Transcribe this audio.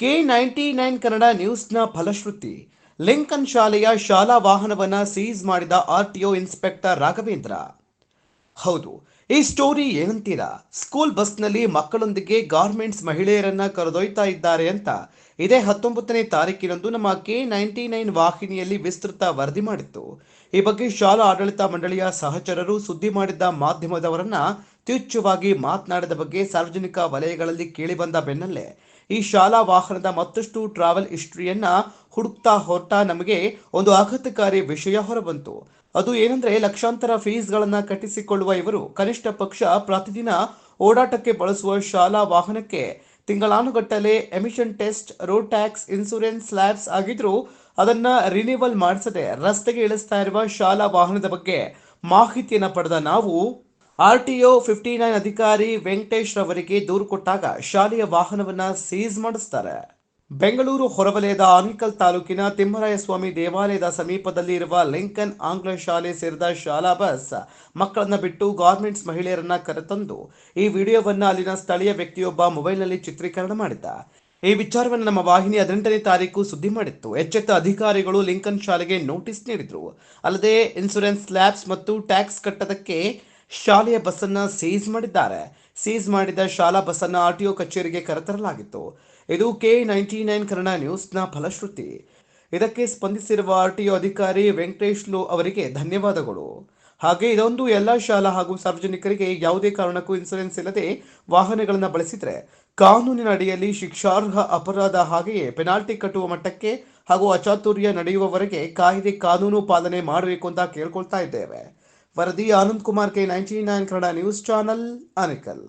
K ninety nine Kannada ನ್ಯೂಸ್ನ ಫಲಶ್ರುತಿ. Lincoln ಶಾಲೆಯ ಶಾಲಾ ವಾಹನವನ್ನು ಸೀಸ್ ಮಾಡಿದ ಆರ್ಟಿಒ ಇನ್ಸ್ಪೆಕ್ಟರ್ ರಾಘವೇಂದ್ರ. ಹೌದು, ಈ ಸ್ಟೋರಿ ಏನಂತೀರಾ? ಸ್ಕೂಲ್ ಬಸ್ನಲ್ಲಿ ಮಕ್ಕಳೊಂದಿಗೆ ಗಾರ್ಮೆಂಟ್ಸ್ ಮಹಿಳೆಯರನ್ನ ಕರೆದೊಯ್ತಾ ಇದ್ದಾರೆ ಅಂತ. ಇದೇ ಹತ್ತೊಂಬತ್ತನೇ ತಾರೀಕಿನಂದು ನಮ್ಮ ಕೆ ನೈಂಟಿ ನೈನ್ ವಾಹಿನಿಯಲ್ಲಿ ವಿಸ್ತೃತ ವರದಿ ಮಾಡಿತ್ತು. ಈ ಬಗ್ಗೆ ಶಾಲಾ ಆಡಳಿತ ಮಂಡಳಿಯ ಸಹಚರರು ಸುದ್ದಿ ಮಾಡಿದ್ದ ಮಾಧ್ಯಮದವರನ್ನ ತುಚ್ಛವಾಗಿ ಮಾತನಾಡಿದ ಬಗ್ಗೆ ಸಾರ್ವಜನಿಕ ವಲಯಗಳಲ್ಲಿ ಕೇಳಿಬಂದ ಬೆನ್ನಲ್ಲೇ ಈ ಶಾಲಾ ವಾಹನದ ಮತ್ತಷ್ಟು ಟ್ರಾವೆಲ್ ಹಿಸ್ಟ್ರಿಯನ್ನ ಹುಡುಕ್ತಾ ಹೊರಟ ನಮಗೆ ಒಂದು ಆಘಾತಕಾರಿ ವಿಷಯ ಹೊರಬಂತು. ಅದು ಏನಂದ್ರೆ ಲಕ್ಷಾಂತರ ಫೀಸ್ಗಳನ್ನ ಕಟ್ಟಿಸಿಕೊಳ್ಳುವ ಇವರು ಕನಿಷ್ಠ ಪಕ್ಷ ಪ್ರತಿದಿನ ಓಡಾಟಕ್ಕೆ ಬಳಸುವ ಶಾಲಾ ವಾಹನಕ್ಕೆ ತಿಂಗಳಾನುಗಟ್ಟಲೆ emission test road tax insurance slabs ಆಗಿದ್ರು ಅದನ್ನ ರಿನಿವಲ್ ಮಾಡಿಸದೆ ರಸ್ತೆಗೆ ಇಳಿಸ್ತಾ ಇರುವ ಶಾಲಾ ವಾಹನದ ಬಗ್ಗೆ ಮಾಹಿತಿಯನ್ನು ಪಡೆದ ನಾವು ಆರ್ಟಿಒ ಫಿಫ್ಟಿ ನೈನ್ ಅಧಿಕಾರಿ ವೆಂಕಟೇಶ್ ರವರಿಗೆ ದೂರು ಕೊಟ್ಟಾಗ ಶಾಲೆಯ ವಾಹನವನ್ನ ಸೀಸ್ ಮಾಡಿಸ್ತಾರೆ. ಬೆಂಗಳೂರು ಹೊರವಲಯದ ಆನ್ಕಲ್ ತಾಲೂಕಿನ ತಿಮ್ಮರಾಯಸ್ವಾಮಿ ದೇವಾಲಯದ ಸಮೀಪದಲ್ಲಿ ಇರುವ ಲಿಂಕನ್ ಆಂಗ್ಲ ಶಾಲೆ ಸೇರಿದ ಶಾಲಾ ಬಸ್ ಮಕ್ಕಳನ್ನ ಬಿಟ್ಟು ಗಾರ್ಮೆಂಟ್ಸ್ ಮಹಿಳೆಯರನ್ನ ಕರೆತಂದು ಈ ವಿಡಿಯೋವನ್ನ ಅಲ್ಲಿನ ಸ್ಥಳೀಯ ವ್ಯಕ್ತಿಯೊಬ್ಬ ಮೊಬೈಲ್ನಲ್ಲಿ ಚಿತ್ರೀಕರಣ ಮಾಡಿದ್ದ. ಈ ವಿಚಾರವನ್ನು ನಮ್ಮ ವಾಹಿನಿ ಹದಿನೆಂಟನೇ ತಾರೀಕು ಸುದ್ದಿ ಮಾಡಿತ್ತು. ಎಚ್ಚೆತ್ತ ಅಧಿಕಾರಿಗಳು ಲಿಂಕನ್ ಶಾಲೆಗೆ ನೋಟಿಸ್ ನೀಡಿದ್ರು. ಅಲ್ಲದೆ ಇನ್ಸೂರೆನ್ಸ್ ಲ್ಯಾಬ್ಸ್ ಮತ್ತು ಟ್ಯಾಕ್ಸ್ ಕಟ್ಟದಕ್ಕೆ ಶಾಲೆಯ ಬಸ್ಸನ್ನ ಸೀಸ್ ಮಾಡಿದ್ದಾರೆ. ಸೀಸ್ ಮಾಡಿದ ಶಾಲಾ ಬಸ್ಸನ್ನ ಆರ್ಟಿಒ ಕಚೇರಿಗೆ ಕರೆತರಲಾಗಿತ್ತು. ಇದು ಕೆ ನೈಂಟಿ ನೈನ್ ಕನ್ನಡ ನ್ಯೂಸ್ನ ಫಲಶ್ರುತಿ. ಇದಕ್ಕೆ ಸ್ಪಂದಿಸಿರುವ ಆರ್ಟಿಒ ಅಧಿಕಾರಿ ವೆಂಕಟೇಶ್ ಲು ಅವರಿಗೆ ಧನ್ಯವಾದಗಳು. ಹಾಗೆ ಇದೊಂದು ಎಲ್ಲ ಶಾಲಾ ಹಾಗೂ ಸಾರ್ವಜನಿಕರಿಗೆ ಯಾವುದೇ ಕಾರಣಕ್ಕೂ ಇನ್ಸೂರೆನ್ಸ್ ಇಲ್ಲದೆ ವಾಹನಗಳನ್ನು ಬಳಸಿದರೆ ಕಾನೂನಿನ ಅಡಿಯಲ್ಲಿ ಶಿಕ್ಷಾರ್ಹ ಅಪರಾಧ ಹಾಗೆಯೇ ಪೆನಾಲ್ಟಿ ಕಟ್ಟುವ ಮಟ್ಟಕ್ಕೆ ಹಾಗೂ ಅಚಾತುರ್ಯ ನಡೆಯುವವರೆಗೆ ಕಾಯ್ದೆ ಕಾನೂನು ಪಾಲನೆ ಮಾಡಬೇಕು ಅಂತ ಕೇಳ್ಕೊಳ್ತಾ ಇದ್ದೇವೆ. ವರದಿ Anand Kumar K ninety nine Kannada news channel Anekal